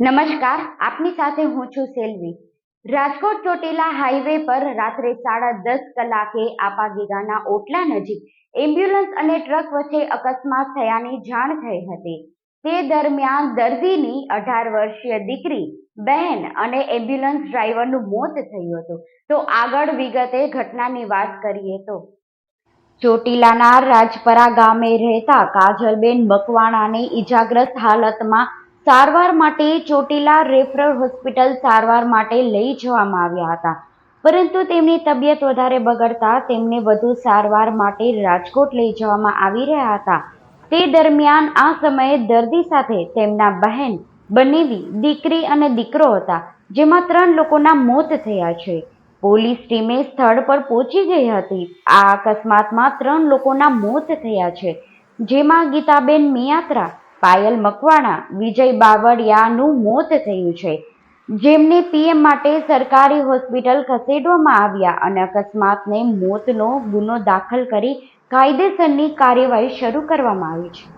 નમસ્કાર, આપની સાથે હું છું સેલ્વી. રાજકોટ ચોટીલા હાઈવે પર રાત્રે સાડા દસ કલાકે આપાગીગાના ઓટલા નજીક એમ્બ્યુલન્સ અને ટ્રક વચ્ચે અકસ્માત થયાની જાણ થઈ હતી. તે દરમિયાન દર્દીની અઢાર વર્ષીય દીકરી, બહેન અને એમ્બ્યુલન્સ ડ્રાઈવરનું મોત થયું હતું. તો આગળ વિગતે ઘટનાની વાત કરીએ તો. ચોટીલાના રાજપરા ગામે રહેતા કાજલબેન મકવાણાની ઈજાગ્રસ્ત હાલતમાં સારવાર માટે ચોટીલા રેફરલ હોસ્પિટલ સારવાર માટે લઈ જવામાં આવ્યા હતા. પરંતુ તેમની તબિયત વધારે બગડતા તેમને વધુ સારવાર માટે રાજકોટ લઈ જવામાં આવી રહ્યા હતા. તે દરમિયાન આ સમયે દર્દી સાથે તેમના બહેન, બનેવી, દીકરી અને દીકરો હતા, જેમાં ત્રણ લોકોના મોત થયા છે. પોલીસ ટીમે સ્થળ પર પહોંચી ગઈ હતી. આ અકસ્માતમાં ત્રણ લોકોના મોત થયા છે, જેમાં ગીતાબેન મિયાત્રા પાયલ મકવાણા, વિજય બાવળિયાનું મોત થયું છે. જેમને પીએમ માટે સરકારી હોસ્પિટલ ખસેડવામાં આવ્યા અને અકસ્માતને મોતનો ગુનો દાખલ કરી કાયદેસરની કાર્યવાહી શરૂ કરવામાં આવી છે.